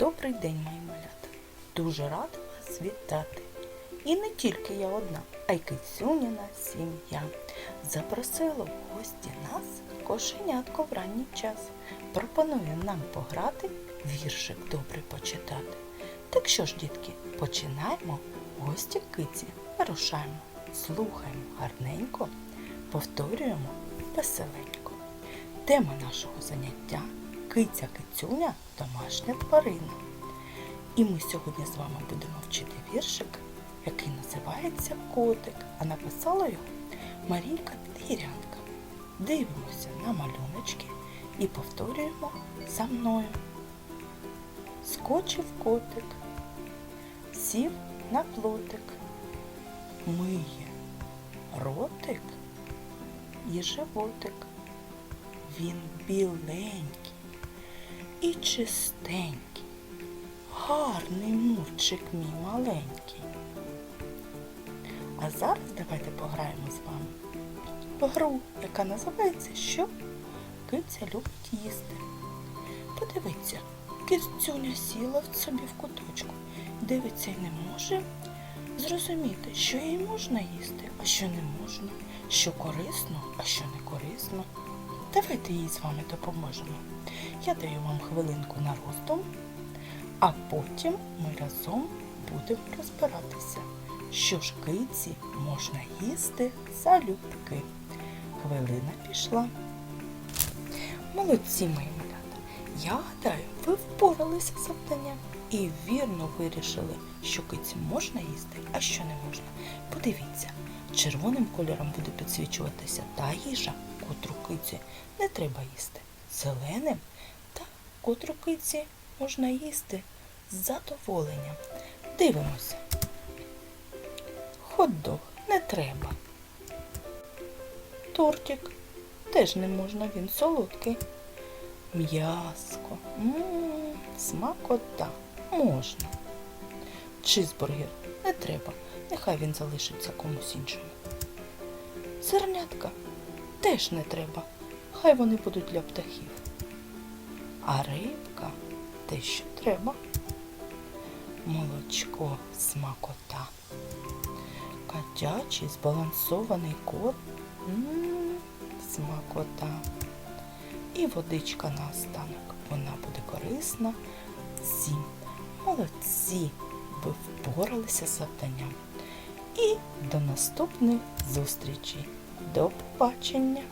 Добрий день, мої малята. Дуже рада вас вітати. І не тільки я одна, а й кицюніна сім'я. Запросила в гості нас кошенятко в ранній час. Пропонує нам пограти, віршик добрий почитати. Так що ж, дітки, починаємо гості киці. Вирушаємо, слухаємо гарненько, повторюємо веселенько. Тема нашого заняття киця кицюня домашня тварина. І ми сьогодні з вами будемо вчити віршик, який називається Котик, а написала його Марійка Підгірянка. Дивимося на малюночки і повторюємо за мною. Скочив котик, сів на плотик, миє ротик і животик. Він біленький і чистенький, гарний мурчик мій маленький. А зараз давайте пограємо з вами в гру, яка називається Що киця любить їсти. Подивіться, кицюня сіла собі в куточку, дивиться і не може зрозуміти, що їй можна їсти, а що не можна, що корисно, а що не корисно. Давайте їй з вами допоможемо. Я даю вам хвилинку на роздум, а потім ми разом будемо розбиратися, що ж киці можна їсти залюбки. Хвилина пішла. Молодці мої малята. Я гадаю, ви впоралися з завданням і вірно вирішили, що киці можна їсти, а що не можна. Подивіться, червоним кольором буде підсвічуватися та їжа, котру киці не треба їсти. Зеленим та котру киці можна їсти з задоволенням. Дивимося. Хот-дог не треба. Тортик теж не можна, він солодкий. М'яско. Смакота. Можна. Чизбургер не треба. Нехай він залишиться комусь іншому. Зернятка теж не треба. Хай вони будуть для птахів. А рибка те, що треба. Молочко смакота. Котячий збалансований кот. М, Смакота. І водичка на останок. Вона буде корисна всім. Молодці! Ви впоралися з завданням. І до наступних зустрічей. До побачення!